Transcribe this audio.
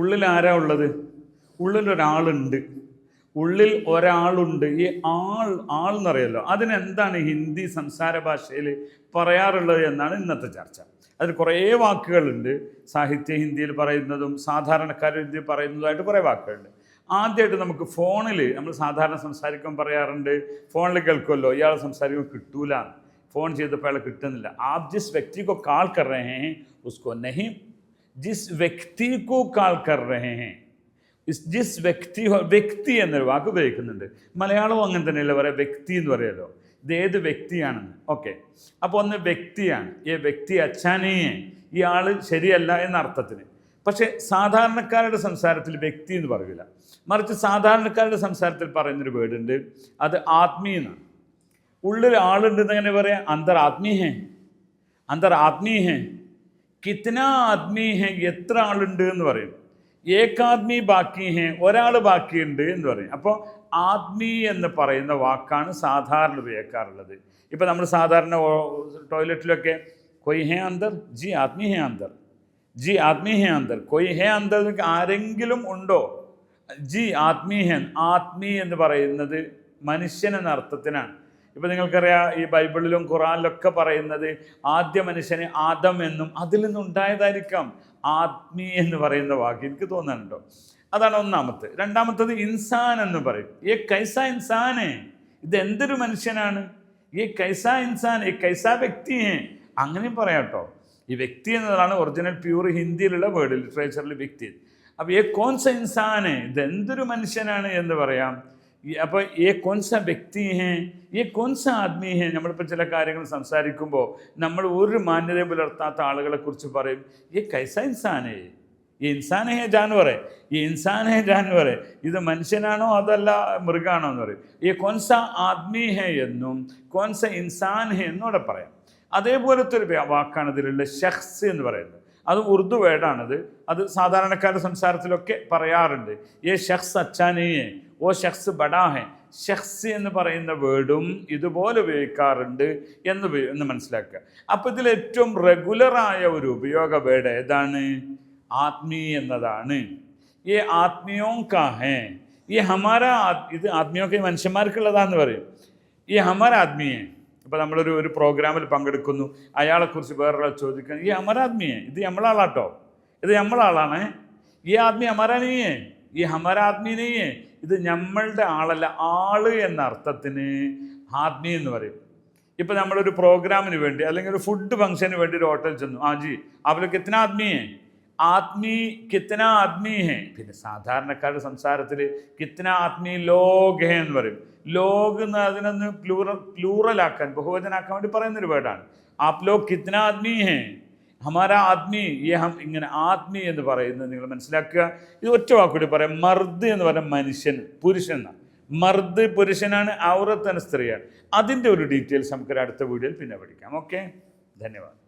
ഉള്ളിൽ ആരാ ഉള്ളത്? ഉള്ളിൽ ഒരാളുണ്ട്. ഉള്ളിൽ ഒരാളുണ്ട്. ഈ ആൾ ആൾ എന്നറിയല്ലോ അതിനെന്താണ് ഹിന്ദി സംസാര ഭാഷയിൽ പറയാറുള്ളത് എന്നാണ് ഇന്നത്തെ ചർച്ച. അതിൽ കുറേ വാക്കുകളുണ്ട്. സാഹിത്യ ഹിന്ദിയിൽ പറയുന്നതും സാധാരണക്കാർ ഹിന്ദിയിൽ പറയുന്നതുമായിട്ട് കുറേ വാക്കുകളുണ്ട്. ആദ്യമായിട്ട് നമുക്ക് ഫോണിൽ നമ്മൾ സാധാരണ സംസാരിക്കാൻ പറയാറുണ്ട് ഫോണിൽ കേൾക്കുമല്ലോ ഇയാൾ സംസാരിക്കുമ്പോൾ കിട്ടൂല. ഫോൺ ചെയ്തപ്പോൾ അയാൾ കിട്ടുന്നില്ല. ആപ് ജിസ് വ്യക്തി കാൾ ഉസ്കോ നഹിം जिस ജിസ് വ്യക്തി കു കാൾ കർ രഹേ ഹേ ജിസ് വ്യക്തി വ്യക്തി എന്നൊരു വാക്ക് ഉപയോഗിക്കുന്നുണ്ട്. മലയാളവും അങ്ങനെ തന്നെയല്ലേ പറയാം? വ്യക്തി എന്ന് പറയുമല്ലോ ഇത് ഏത് വ്യക്തിയാണെന്ന്. ഓക്കെ അപ്പോൾ ഒന്ന് വ്യക്തിയാണ്. ഈ വ്യക്തി അച്ഛാനിയെ ഈ ആൾ ശരിയല്ല എന്ന അർത്ഥത്തിന്. പക്ഷേ സാധാരണക്കാരുടെ സംസാരത്തിൽ വ്യക്തി എന്ന് പറയില്ല മറിച്ച് സാധാരണക്കാരുടെ സംസാരത്തിൽ പറയുന്നൊരു വേർഡുണ്ട് അത് ആത്മീയ ഉള്ളിൽ ആളുണ്ടെന്ന് അങ്ങനെ പറയാം? അന്തർ ആത്മീയേ അന്തർ ആത്മീയേ കിത്തന ആത്മീ ഹേ എത്ര ആളുണ്ട് എന്ന് പറയും. ഏകാത്മി ബാക്കി ഹേ ഒരാൾ ബാക്കിയുണ്ട് എന്ന് പറയും. അപ്പോൾ ആദ്മി എന്ന് പറയുന്ന വാക്കാണ് സാധാരണ ഉപയോഗിക്കാറുള്ളത് ഇപ്പം നമ്മൾ സാധാരണ ടോയ്ലറ്റിലൊക്കെ കൊയ് ഹേ അന്തർ ജി ആദ്മി ഹേ അന്തർ. ജി ആദ്മി ഹേ അന്തർ കൊയ് ഹേ അന്തർ ആരെങ്കിലും ഉണ്ടോ? ജി ആത്മീഹൻ ആത്മീ എന്ന് പറയുന്നത് മനുഷ്യൻ എന്ന അർത്ഥത്തിനാണ്. ഇപ്പം നിങ്ങൾക്കറിയാം ഈ ബൈബിളിലും ഖുറാനിലൊക്കെ പറയുന്നത് ആദ്യ മനുഷ്യനെ ആദം എന്നും അതിൽ നിന്നുണ്ടായതായിരിക്കാം. ആത്മീ എന്ന് പറയുന്ന വാക്ക് എനിക്ക് തോന്നുന്നുണ്ടോ? അതാണ് ഒന്നാമത്തെ. രണ്ടാമത്തത് ഇൻസാൻ എന്ന് പറയും. ഈ കൈസ ഇൻസാനെ? ഇത് എന്തൊരു മനുഷ്യനാണ്? ഈ കൈസ ഇൻസാൻ? ഈ കൈസ വ്യക്തിയെ? അങ്ങനെയും പറയാം കേട്ടോ. ഈ വ്യക്തി എന്നതാണ് ഒറിജിനൽ പ്യൂർ ഹിന്ദിയിലുള്ള വേർഡ് ലിറ്ററേച്ചറിൽ വ്യക്തി. അപ്പോൾ ഈ കോൺസ ഇൻസാനെ? ഇത് എന്തൊരു മനുഷ്യനാണ് എന്ന് പറയാം. അപ്പോൾ ഈ കൊൻസ വ്യക്തി ഹേ ഈ കൊൻസ ആദ്മി ഹേ നമ്മളിപ്പോൾ ചില കാര്യങ്ങൾ സംസാരിക്കുമ്പോൾ നമ്മൾ ഒരു മാന്യതയും പുലർത്താത്ത ആളുകളെ കുറിച്ച് പറയും ഈ കൈസ ഇൻസാനേ ഈ ഇൻസാനേ ജാനുവറെ ഈ ഇൻസാനേ ജാനുവറെ ഇത് മനുഷ്യനാണോ അതല്ല മൃഗാണോ എന്ന് പറയും. ഈ കൊൻസ ആദ്മി ഹേ എന്നും കൊൻസ ഇൻസാൻ ഹേ എന്നും അവിടെ പറയാം. അതേപോലത്തെ ഒരു വാക്കാണ് ഇതിലുള്ള ഷഖ്സ് എന്ന് പറയുന്നത്. അത് ഉറുദു വേർഡാണത്. അത് സാധാരണക്കാരുടെ സംസാരത്തിലൊക്കെ പറയാറുണ്ട്. ഈ ഷഖ്സ് അച്ചാനിയെ ഓ ഷെഖ്സ് ബഡാ ഹെ. ഷെഖ്സ് എന്ന് പറയുന്ന വേർഡും ഇതുപോലെ ഉപയോഗിക്കാറുണ്ട് എന്ന് എന്ന് മനസ്സിലാക്കുക. അപ്പോൾ ഇതിൽ ഏറ്റവും റെഗുലറായ ഒരു ഉപയോഗ വേർഡ് ഏതാണ്? ആത്മീ എന്നതാണ്. ഈ ആത്മീയോ കാഹേ ഈ ഹമാര ഇത് ആത്മീയൊക്കെ മനുഷ്യന്മാർക്കുള്ളതാന്ന് പറയും. ഈ ഹമാര ആത്മീയെ. ഇപ്പോൾ നമ്മളൊരു ഒരു പ്രോഗ്രാമിൽ പങ്കെടുക്കുന്നു. അയാളെക്കുറിച്ച് വേറൊരാൾ ചോദിക്കുന്നു ഈ അമരാത്മിയെ ഇത് നമ്മളാളാട്ടോ? ഇത് നമ്മളാളാണ്? ഈ ആത്മീയ അമരാനീയേ ഈ ഹമരാത്മീനീയേ ഇത് നമ്മളുടെ ആളല്ല ആൾ എന്ന അർത്ഥത്തിന് ആത്മീ എന്ന് പറയും. ഇപ്പം നമ്മളൊരു പ്രോഗ്രാമിന് വേണ്ടി അല്ലെങ്കിൽ ഒരു ഫുഡ് ഫംഗ്ഷന് വേണ്ടി ഒരു ഹോട്ടൽ ചെന്നു. ആ ജി അവർ കിത്തന ആത്മീയേ ആത്മീ കിത്തന ആത്മീയേ പിന്നെ സാധാരണക്കാരുടെ സംസാരത്തിൽ കിത്തന ആത്മീ ലോക് ഹേ എന്ന് പറയും. ലോക് എന്ന് അതിനൊന്ന് പ്ലൂറൽ പ്ലൂറലാക്കാൻ ബഹുവചനാക്കാൻ വേണ്ടി പറയുന്നൊരു വേർഡാണ് ആപ് ലോക് കിത്തന ആത്മീ ഹേ? ഹമാര ആത്മീ ഈ ഹം ഇങ്ങനെ ആത്മീ എന്ന് പറയുന്നത് നിങ്ങൾ മനസ്സിലാക്കുക. ഇത് ഒറ്റ വാക്കുകൂടി പറയാം. മർദ് എന്ന് പറയുന്ന മനുഷ്യൻ പുരുഷൻ എന്നാണ്. മർദ് പുരുഷനാണ് ഔറത്തന സ്ത്രീയാണ്. അതിന്റെ ഒരു ഡീറ്റെയിൽസ് നമുക്ക് ഒരു അടുത്ത വീഡിയോയിൽ പിന്നെ പഠിക്കാം. ഓക്കെ ധന്യവാദം.